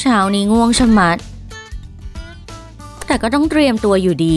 เช้านี้ง่วงชะมัด แต่ก็ต้องเตรียมตัวอยู่ดี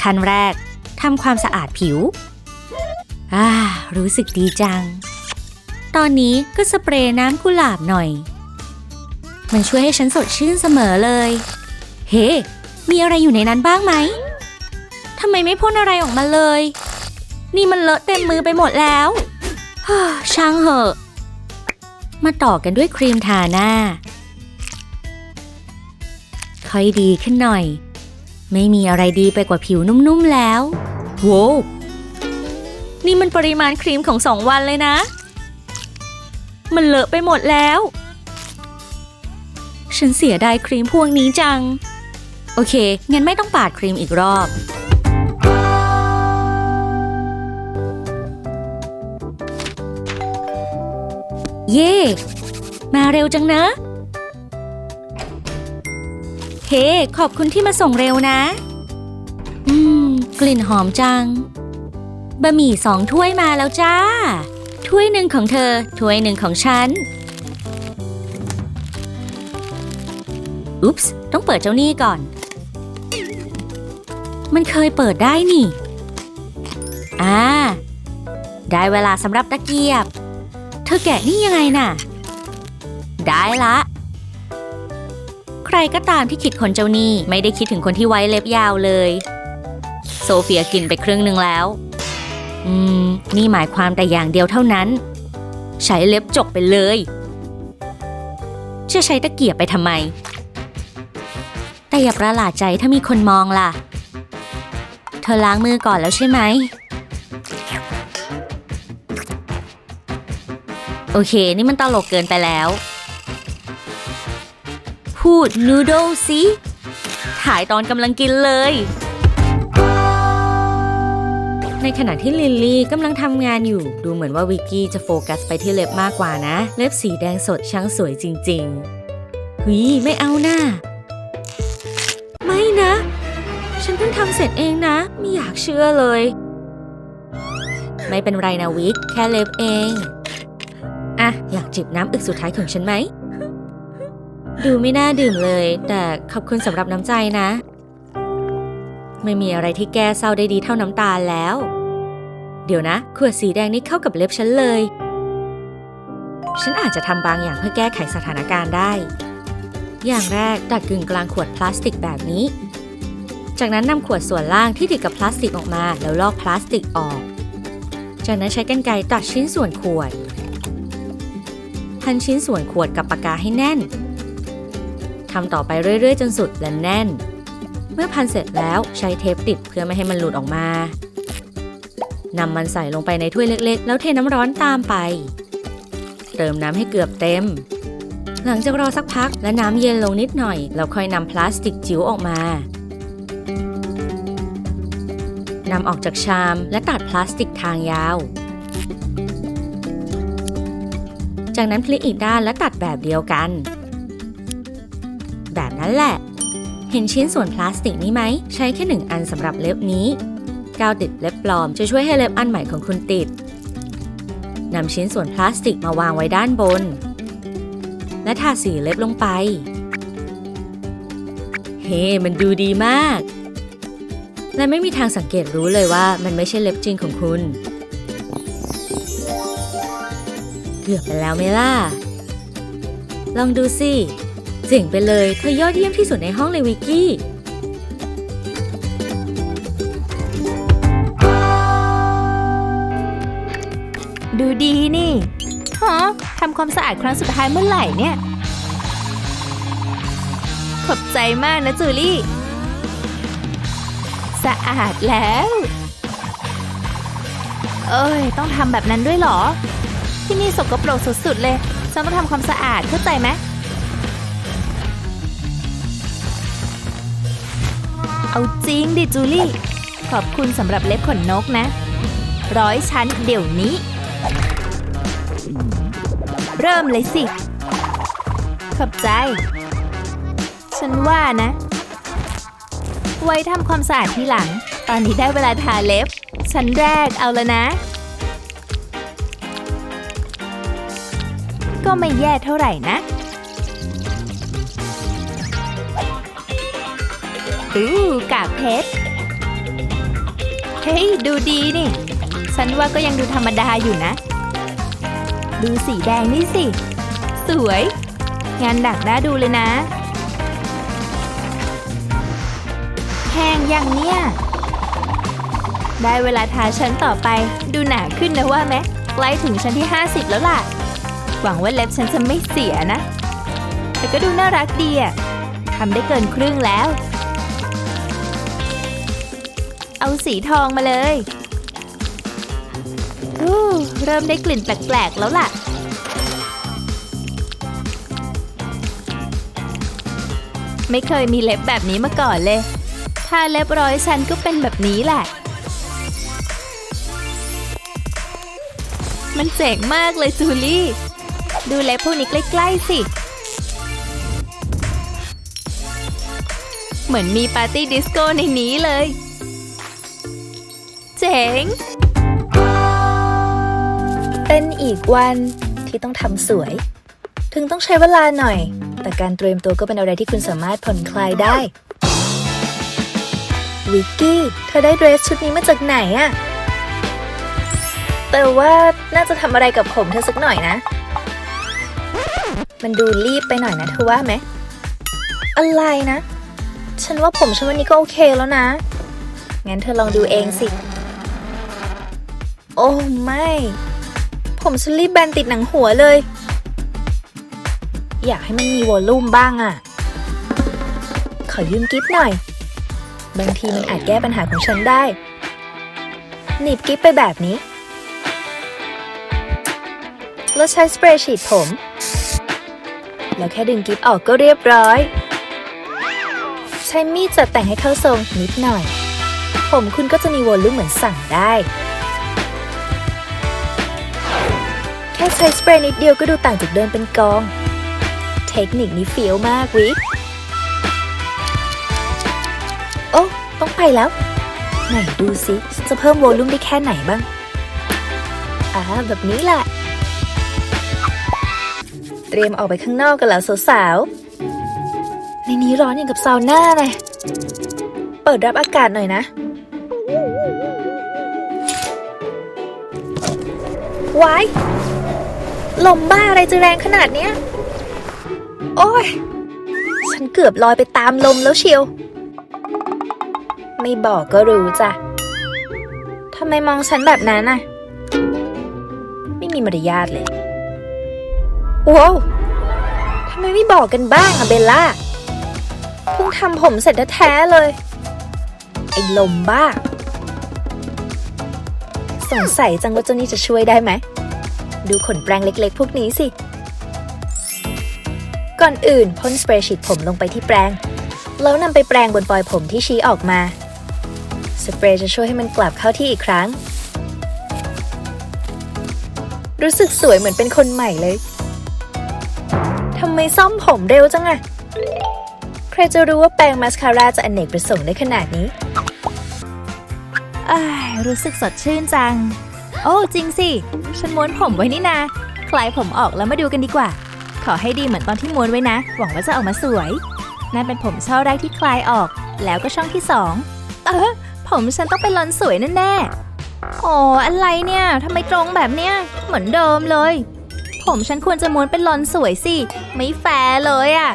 ขั้นแรกทำความสะอาดผิว อ่า รู้สึกดีจัง ตอนนี้ก็สเปรย์น้ำกุหลาบหน่อย มันช่วยให้ฉันสดชื่นเสมอเลย เฮ้ มีอะไรอยู่ในนั้นบ้างไหม ทำไมไม่พ่นอะไรออกมาเลย นี่มันเลอะเต็มมือไปหมดแล้วช่างเหอะ มาต่อกันด้วยครีมทาหน้า ค่อยดีขึ้นหน่อย ไม่มีอะไรดีไปกว่าผิวนุ่มๆแล้วโว้วนี่มันปริมาณครีมของสองวันเลยนะ มันเลอะไปหมดแล้ว ฉันเสียดายครีมพวกนี้จัง โอเค งั้นไม่ต้องปาดครีมอีกรอบ เย่มาเร็วจังนะ เฮ้ขอบคุณที่มาส่งเร็วนะ อืม กลิ่นหอมจัง บะหมี่สองถ้วยมาแล้วจ้า ถ้วยหนึ่งของเธอ ถ้วยหนึ่งของฉัน อุ๊ปส์ต้องเปิดเจ้านี่ก่อน มันเคยเปิดได้นี่ อ่า ได้เวลาสำหรับตะเกียบ เธอแกะนี่ยังไงน่ะ ได้ละ ใครก็ตามที่คิดคนเจ้านี่ไม่ได้คิดถึงคนที่ไว้เล็บยาวเลย โซเฟียกินไปครึ่งหนึ่งแล้ว อืม นี่หมายความแต่อย่างเดียวเท่านั้น ใช้เล็บจกไปเลยจะใช้ตะเกียบไปทำไม แต่อย่าประหลาดใจถ้ามีคนมองล่ะ เธอล้างมือก่อนแล้วใช่ไหม โอเค นี่มันตลกเกินไปแล้ว พูดนูโดสิถ่ายตอนกำลังกินเลย ในขณะที่ลิลลี่กำลังทำงานอยู่ ดูเหมือนว่าวิกกี้จะโฟกัสไปที่เล็บมากกว่านะ เล็บสีแดงสดช่างสวยจริงๆหุยไม่เอาหน้า ไม่นะ ฉันเพิ่งทำเสร็จเองนะ ไม่อยากเชื่อเลย ไม่เป็นไรนะวิก แค่เล็บเอง อะ อยากจิบน้ำอึกสุดท้ายของฉันไหม ดูไม่น่าดื่มเลย แต่ขอบคุณสำหรับน้ำใจนะ ไม่มีอะไรที่แก้เศร้าได้ดีเท่าน้ำตาแล้ว เดี๋ยวนะ ขวดสีแดงนี่เข้ากับเล็บฉันเลย ฉันอาจจะทำบางอย่างเพื่อแก้ไขสถานการณ์ได้ อย่างแรกตัดกึ่งกลางขวดพลาสติกแบบนี้ จากนั้นนำขวดส่วนล่างที่ติดกับพลาสติกออกมาแล้วลอกพลาสติกออก จากนั้นใช้กรรไกรตัดชิ้นส่วนขวดพันชิ้นส่วนขวดกับปากกาให้แน่น ทำต่อไปเรื่อยๆ จนสุดและแน่น เมื่อพันเสร็จแล้วใช้เทปติดเพื่อไม่ให้มันหลุดออกมานำมันใส่ลงไปในถ้วยเล็กๆ แล้วเทน้ำร้อนตามไป เติมน้ำให้เกือบเต็ม หลังจากรอสักพักและน้ำเย็นลงนิดหน่อย แล้วค่อยนำพลาสติกจิ๋วออกมานำออกจากชามและตัดพลาสติกทางยาว จากนั้นพลิกอีกด้านและตัดแบบเดียวกัน แบบนั้นแหละ เห็นชิ้นส่วนพลาสติกนี้ไหม ใช้แค่หนึ่งอันสำหรับเล็บนี้ กาวติดเล็บปลอมจะช่วยให้เล็บอันใหม่ของคุณติดนำชิ้นส่วนพลาสติกมาวางไว้ด้านบน และทาสีเล็บลงไป เฮ้มันดูดีมาก และไม่มีทางสังเกตรู้เลยว่ามันไม่ใช่เล็บจริงของคุณ เกือบไปแล้วไหมล่ะ ลองดูสิ เจ๋งไปเลย เธอยอดเยี่ยมที่สุดในห้องเลยวิกกี้ ดูดีนี่ฮะทำความสะอาดครั้งสุดท้ายเมื่อไหร่เนี่ย ขอบใจมากนะจูลี่ สะอาดแล้ว เอ้ย ต้องทำแบบนั้นด้วยเหรอ ที่นี่สกปรกสุดๆเลย ฉันต้องทำความสะอาดเข้าใจไหม เอาจริงดิจูลี่ ขอบคุณสำหรับเล็บขนนกนะ ร้อยชั้นเดี๋ยวนี้ เริ่มเลยสิ ขอบใจ ฉันว่านะ ไว้ทำความสะอาดทีหลัง ตอนนี้ได้เวลาทาเล็บ ชั้นแรกเอาแล้วนะ ก็ไม่แย่เท่าไหร่นะ อู้กากเพชร เฮ้ย ดูดีนี่ ฉันว่าก็ยังดูธรรมดาอยู่นะ ดูสีแดงนี่สิ สวย งานดักน่าดูเลยนะ แห้งยังเนี่ย ได้เวลาทาชั้นต่อไป ดูหนาขึ้นนะว่าไหมใกล้ถึงชั้นที่ 50 แล้วล่ะ หวังว่าเล็บฉันจะไม่เสียนะ แต่ก็ดูน่ารักดีอะทำได้เกินครึ่งแล้ว เอาสีทองมาเลยเริ่มได้กลิ่นแปลกๆแล้วล่ะ ไม่เคยมีเล็บแบบนี้มาก่อนเลย ถ้าเล็บร้อยฉันก็เป็นแบบนี้แหละ มันเจ๋งมากเลยจูลี่ ดูเล็บพวกนี้ใกล้ๆสิ เหมือนมีปาร์ตี้ดิสโก้ในนี้เลย จ๋ง เป็นอีกวันที่ต้องทำสวย ถึงต้องใช้เวลาหน่อย แต่การเตรียมตัวก็เป็นอะไรที่คุณสามารถผ่อนคลายได้ วิกกี้ เธอได้เดรสชุดนี้มาจากไหนอะแต่ว่าน่าจะทำอะไรกับผมเธอสักหน่อยนะ มันดูรีบไปหน่อยนะเธอว่าไหม อะไรนะ ฉันว่าผมฉันวันนี้ก็โอเคแล้วนะ งั้นเธอลองดูเองสิ โอ้ไม่ ผมฉันรีบแบนติดหนังหัวเลย อยากให้มันมีวอลลุ่มบ้างอะ่ะ ขอยืมกิฟหน่อย บางทีมันอาจแก้ปัญหาของฉันได้หนีบกิฟไปแบบนี้ แล้วใช้สเปรย์ฉีดผม แล้วแค่ดึงกิฟออกก็เรียบร้อย ใช้มีดจัดแต่งให้เข้าทรงนิดหน่อย ผมคุณก็จะมีวอลลุ่มเหมือนสั่งได้ ค่ใช้สเปรย์นิดเดียวก็ดูต่างจากเดิมเป็นกอง เทคนิคนี้เฟี้ยวมากวิโอ้ต้องไปแล้ว ไหนดูสิจะเพิ่มโวลูมได้แค่ไหนบ้างอ่าแบบนี้แหละ เตรียมออกไปข้างนอกกันแล้วสาวๆ ในนี้ร้อนอย่างกับซาวน่าเลยเปิดรับอากาศหน่อยนะไว้ ลมบ้าอะไรจะแรงขนาดเนี้ย โอ้ย ฉันเกือบลอยไปตามลมแล้วเชียว ไม่บอกก็รู้จ้ะทำไมมองฉันแบบนั้นน่ะ ไม่มีมารยาทเลยว้าวทำไมไม่บอกกันบ้างอะเบลล่า เพิ่งทำผมเสร็จแท้ๆเลย ไอ้ลมบ้า สงสัยจังว่าเจ้านี่จะช่วยได้ไหม ดูขนแปรงเล็กๆ พวกนี้สิ ก่อนอื่นพ่นสเปรย์ฉีดผมลงไปที่แปรง แล้วนำไปแปรงบนปลอยผมที่ชี้ออกมา สเปรย์จะช่วยให้มันกลับเข้าที่อีกครั้ง รู้สึกสวยเหมือนเป็นคนใหม่เลยทำไมซ่อมผมเร็วจังอะใครจะรู้ว่าแปรงมาสคาร่าจะอเนกประสงค์ได้ขนาดนี้ อ้ายรู้สึกสดชื่นจัง โอ้จริงสิ ฉันม้วนผมไว้นี่นาคลายผมออกแล้วมาดูกันดีกว่า ขอให้ดีเหมือนตอนที่ม้วนไว้นะ หวังว่าจะออกมาสวย นั่นเป็นผมช่อแรกที่คลายออก แล้วก็ช่องที่สองเออผมฉันต้องเป็นลอนสวยแน่ๆโอ้อะไรเนี่ยทำไมตรงแบบเนี้ย เหมือนเดิมเลย ผมฉันควรจะม้วนเป็นลอนสวยสิ ไม่แฟร์เลยอะ่ะ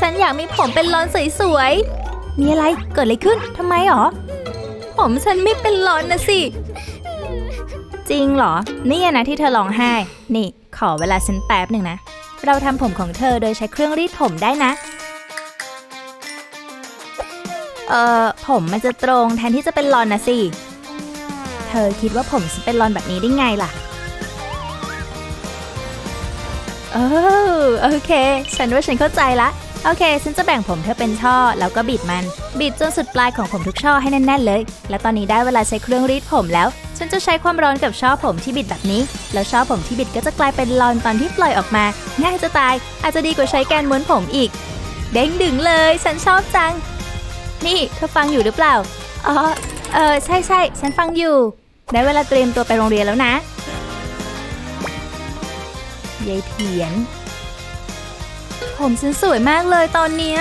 ฉันอยากมีผมเป็นลอนสวยๆ มีอะไร เกิดอะไรขึ้นทำไมหรอ ผมฉันไม่เป็นลอนนะสิ จริงเหรอ นี่นะที่เธอร้องไห้ นี่ ขอเวลาฉันแป๊บหนึ่งนะ เราทำผมของเธอโดยใช้เครื่องรีดผมได้นะ เอ่อ ผมมันจะตรงแทนที่จะเป็นลอนนะสิ เธอคิดว่าผมฉันเป็นลอนแบบนี้ได้ไงล่ะเออโอเค ฉันว่าฉันเข้าใจละ โอเค ฉันจะแบ่งผมเธอเป็นช่อ แล้วก็บิดมัน บิดจนสุดปลายของผมทุกช่อให้แน่นๆเลย และตอนนี้ได้เวลาใช้เครื่องรีดผมแล้ว ฉันจะใช้ความร้อนกับช่อผมที่บิดแบบนี้ แล้วช่อผมที่บิดก็จะกลายเป็นลอนตอนที่ปล่อยออกมา ง่ายจะตาย อาจจะดีกว่าใช้แกนม้วนผมอีก เด้งดึงเลย ฉันชอบจัง นี่เธอฟังอยู่หรือเปล่า อ๋อ เออใช่ใช่ฉันฟังอยู่ ได้เวลาเตรียมตัวไปโรงเรียนแล้วนะยายเถียน ผมฉันสวยมากเลยตอนเนี้ย